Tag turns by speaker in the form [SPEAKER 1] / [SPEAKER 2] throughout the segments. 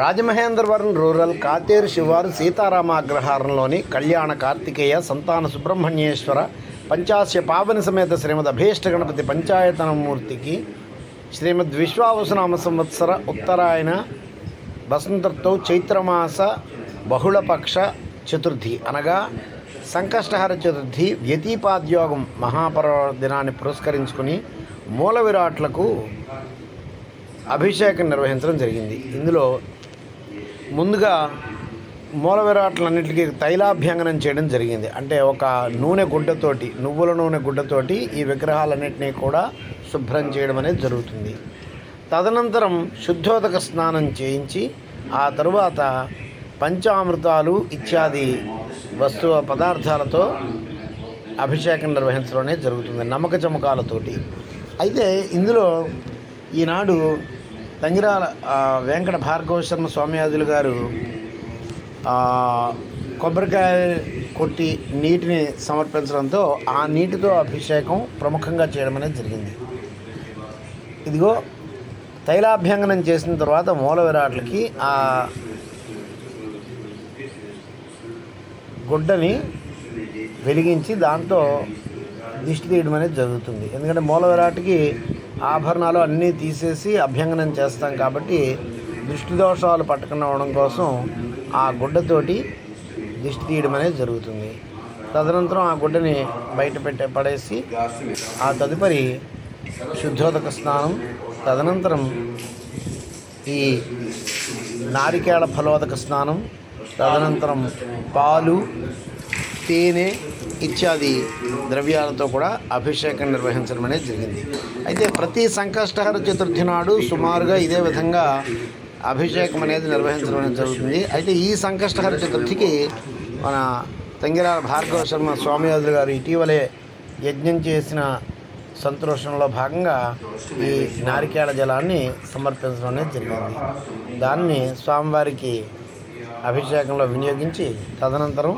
[SPEAKER 1] Rajamahendravaram rural Katheru శివారు సీతారామ అగ్రహారంలోని కళ్యాణ కార్తికేయ సంతాన సుబ్రహ్మణ్యేశ్వర పంచాస్య పావని సమేత శ్రీమద్ అభీష్ట గణపతి పంచాయతనమూర్తికి శ్రీమద్ విశ్వావసనామ సంవత్సర ఉత్తరాయణ వసంతర్తో చైత్రమాస బహుళపక్ష చతుర్థి అనగా సంకష్టహర చతుర్థి వ్యతీపాద్యోగం మహాపర్వ దినాన్ని పురస్కరించుకుని మూల విరాట్లకు అభిషేకం నిర్వహించడం జరిగింది. ఇందులో ముందుగా మూల విరాట్లన్నింటికి తైలాభ్యంగనం చేయడం జరిగింది. అంటే ఒక నూనె గుడ్డతోటి నువ్వుల నూనె గుడ్డతోటి ఈ విగ్రహాలన్నింటినీ కూడా శుభ్రం చేయడం అనేది జరుగుతుంది. తదనంతరం శుద్ధోదక స్నానం చేయించి ఆ తరువాత పంచామృతాలు ఇత్యాది వస్తువు పదార్థాలతో అభిషేకం నిర్వహించడం అనేది జరుగుతుంది నమ్మక చమకాలతోటి. అయితే ఇందులో ఈనాడు తంగిరాల వెంకట భార్గవ శర్మ స్వామియాదులు గారు కొబ్బరికాయ కొట్టి నీటిని సమర్పించడంతో ఆ నీటితో అభిషేకం ప్రముఖంగా చేయడం అనేది జరిగింది. ఇదిగో తైలాభ్యంగనం చేసిన తర్వాత మూల విరాట్లకి ఆ గుడ్డని వెలిగించి దాంతో దిష్టి తీయడం అనేది జరుగుతుంది. ఎందుకంటే మూల విరాట్కి ఆభరణాలు అన్నీ తీసేసి అభ్యంగనం చేస్తాం కాబట్టి దృష్టి దోషాలు పట్టకుండా ఉండడం కోసం ఆ గుడ్డతోటి దిష్టి తీయడం అనేది జరుగుతుంది. తదనంతరం ఆ గుడ్డని బయట పెట్టే పడేసి ఆ తదుపరి శుద్ధోదక స్నానం తదనంతరం ఈ నారికేళ ఫలోదక స్నానం తదనంతరం పాలు తేనె ఇత్యాది ద్రవ్యాలతో కూడా అభిషేకం నిర్వహించడం అనేది జరిగింది. అయితే ప్రతి సంకష్టహర చతుర్థి నాడు సుమారుగా ఇదే విధంగా అభిషేకం అనేది నిర్వహించడం అనేది జరుగుతుంది. అయితే ఈ సంకష్టహర చతుర్థికి మన తంగిరాల భార్గవ శర్మ స్వామివాదులు గారు ఇటీవలే యజ్ఞం చేసిన సంతోషంలో భాగంగా ఈ నారికేళ జలాన్ని సమర్పించడం అనేది జరిగింది. దాన్ని స్వామివారికి అభిషేకంలో వినియోగించి తదనంతరం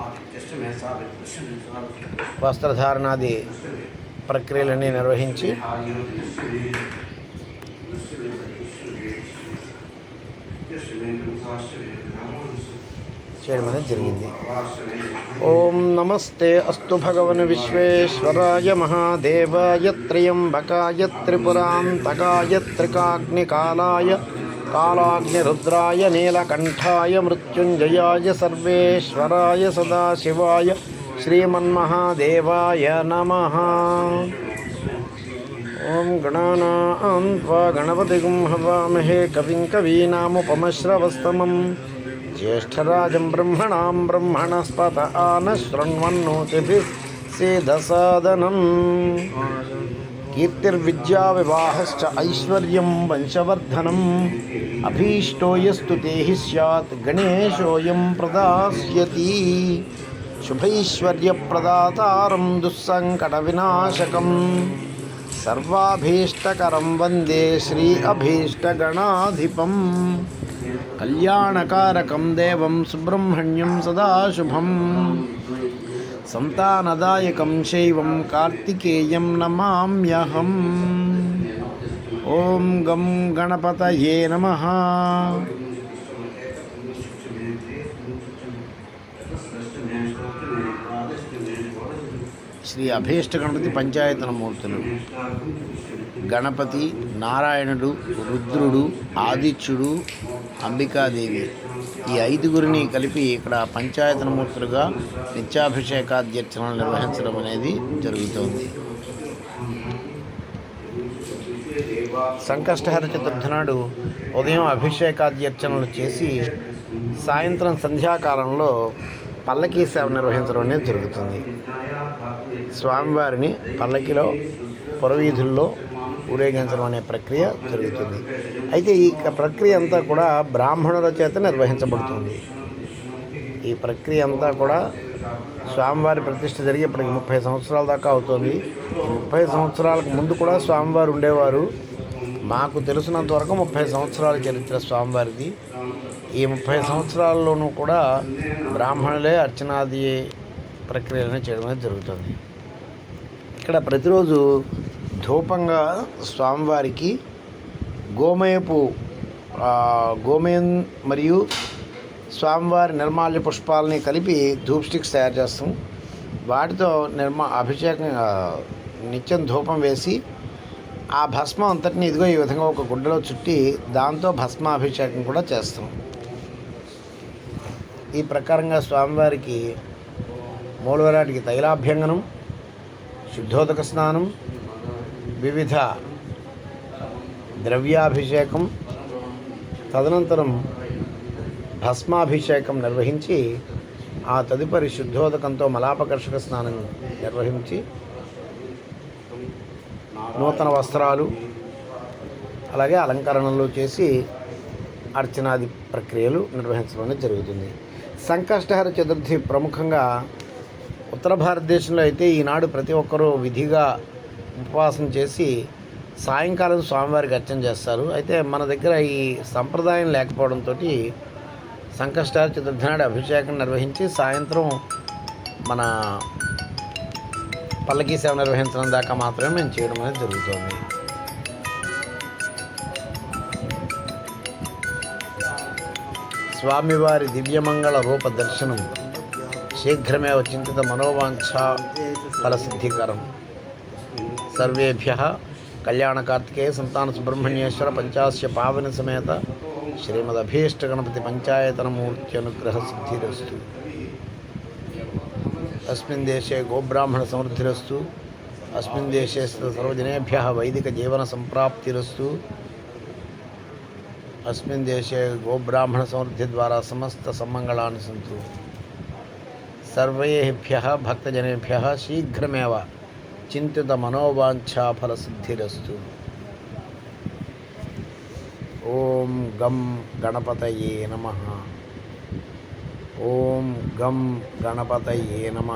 [SPEAKER 1] వస్త్రధారణాది ప్రక్రియలన్నీ నిర్వహించి చేయడం అనేది జరిగింది. ఓం నమస్తే అస్తు భగవన్ విశ్వేశ్వరాయ మహాదేవాయ త్రయంబకాయ త్రిపురాంతకాయ త్రికాగ్నికాలాయ కాలాగ్నిరుద్రాయ నీలకంఠాయ మృత్యుంజయాయ సర్వేశ్వరాయ సదాశివాయ శ్రీమన్మహాదేవాయ నమ ఓం గణానాం త్వా గణపతిగుం హవామహే కవిం కవీనాముపమశ్రవస్తమం జ్యేష్ఠరాజం బ్రహ్మణాం బ్రహ్మణస్పత ఆన శృణ్వన్నోతిభిः సేదసాదనం కీర్తిర్విద్యా వివాహశ్చ ఐశ్వర్యం వంశవర్ధనం. అభీష్టోయస్తు తేహి సత్ గణేశోయం ప్రదాస్యతి. శుభైశ్వర్యప్రదాతారం దుస్సంకట వినాశకం సర్వాభీష్టకరం వందే శ్రీ అభీష్టగణాధిపం. కళ్యాణకారకం దేవం సుబ్రహ్మణ్యం సదాశుభం. సంతానదాయకం శైవం కార్తికేయం నమామ్యహం. ఓం గం గణపతయే నమ. శ్రీ అభీష్ట గణపతి పంచాయతన మూర్తులు గణపతి నారాయణుడు రుద్రుడు ఆదిత్యుడు అంబికాదేవి. ఈ ఐదుగురిని కలిపి ఇక్కడ పంచాయతనమూర్తులుగా మూర్తులుగా నిత్యాభిషేకాధ్యర్చనలు నిర్వహించడం అనేది జరుగుతోంది. సంకష్టహర చతుర్థి నాడు ఉదయం అభిషేకాధ్యర్చనలు చేసి సాయంత్రం సంధ్యాకాలంలో పల్లకీ సేవ నిర్వహించడం అనేది జరుగుతుంది. స్వామివారిని పల్లకిలో పురవీధుల్లో ఊరేగించడం అనే ప్రక్రియ జరుగుతుంది. అయితే ఈ ప్రక్రియ అంతా కూడా బ్రాహ్మణుల చేత నిర్వహించబడుతుంది. ఈ ప్రక్రియ అంతా కూడా స్వామివారి ప్రతిష్ట జరిగి ఇప్పటికి ముప్పై సంవత్సరాల దాకా అవుతుంది. ముప్పై సంవత్సరాలకు ముందు కూడా స్వామివారు ఉండేవారు. మాకు తెలిసినంత వరకు ముప్పై సంవత్సరాల చరిత్ర స్వామివారిది. ఈ ముప్పై సంవత్సరాల్లోనూ కూడా బ్రాహ్మణులే అర్చనాది ప్రక్రియలను చేయడం అనేది జరుగుతుంది. ఇక్కడ ప్రతిరోజు ధూపంగా స్వామివారికి గోమయపు గోమయం మరియు స్వామివారి నిర్మాల్య పుష్పాలని కలిపి ధూప్ స్టిక్స్ తయారు చేస్తాం. వాటితో నిర్మా అభిషేకం నిత్యం ధూపం వేసి ఆ భస్మం అంతటిని ఇదిగో ఈ విధంగా ఒక గుడ్డలో చుట్టి దాంతో భస్మాభిషేకం కూడా చేస్తాం. ఈ ప్రకారంగా స్వామివారికి మూలవరాటికి తైలాభ్యంగనం శుద్ధోదక స్నానం వివిధ ద్రవ్యాభిషేకం తదనంతరం భస్మాభిషేకం నిర్వహించి ఆ తదుపరి శుద్ధోదకంతో మలాపకర్షక స్నానం నిర్వహించి నూతన వస్త్రాలు అలాగే అలంకరణలు చేసి అర్చనాది ప్రక్రియలు నిర్వహించడం జరుగుతుంది. సంకష్టహర చతుర్థి ప్రముఖంగా ఉత్తర భారతదేశంలో అయితే ఈనాడు ప్రతి ఒక్కరూ విధిగా ఉపవాసం చేసి సాయంకాలం స్వామివారికి అర్చన చేస్తారు. అయితే మన దగ్గర ఈ సంప్రదాయం లేకపోవడంతో సంకష్టార చతుర్థి నాడు అభిషేకం నిర్వహించి సాయంత్రం మన పల్లకీ సేవ నిర్వహించడం దాకా మాత్రమే మేము చేయడం అనేది జరుగుతుంది. స్వామివారి దివ్యమంగళ రూప దర్శనం శీఘ్రమే చింతిత మనోవాంఛ ఫలసిద్ధికరం. सर्वेभ्यः कल्याणकार्तिकेय संतान सुब्रह्मण्येश्वर पंचाश्य पावन समेत श्रीमदभीष्ट गणपति पंचायतन मूर्त्यनुग्रह सिद्धिस्तु अस्मिन् देशे गोब्राह्मण समृद्धिरस्तु अस्मिन् देशे सर्वजनेभ्यः वैदिकजीवन संप्राप्तिरस्तु अस्मिन् देशे गोब्राह्मण समृद्धिद्वारा समस्त सम्मङ्गलानि सन्तु सर्वेभ्यः भक्तजनेभ्यः शीघ्रमेव చింతిత మనోవాంఛాఫల సిద్ధిరస్తు ఓం గం గణపతయే నమ. ఓం గం గణపతయే నమ.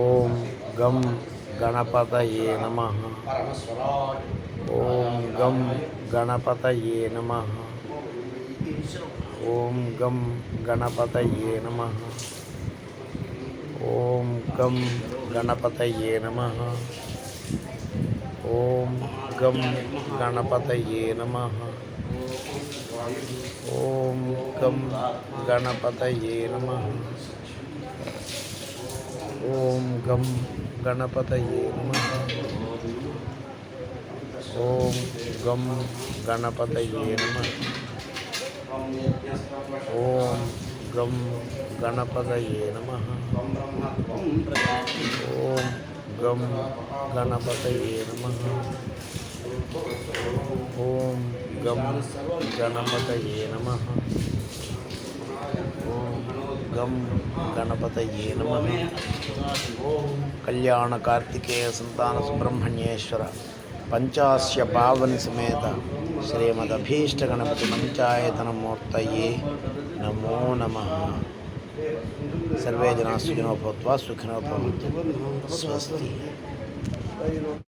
[SPEAKER 1] ఓం గం గణపతయే నమ. ఓం గం గణపతయే నమ. ఓం గం గణపతయే నమ. ఓం గం गणपत नम। ओं गम गणपत नम। ॐ गम गणपत नम। ॐ गम गणपत नम। ॐ गम गणपत नम। ॐ గం గణపతయే నమ. ఓం గం గణపతయే నమ. ఓం గం గణపతయే నమ. ఓం గం గణపతయే నమ. కళ్యాణ కార్తికేయ సంతాన సుబ్రహ్మణ్యేశ్వర పంచాస్య పావన్ సమేత శ్రీమదభీష్ట గణపతి పంచాయతన నమో నమ. సర్వే జనా సుఖినో భూత్వా సుఖినో భవంతు. స్వస్తి.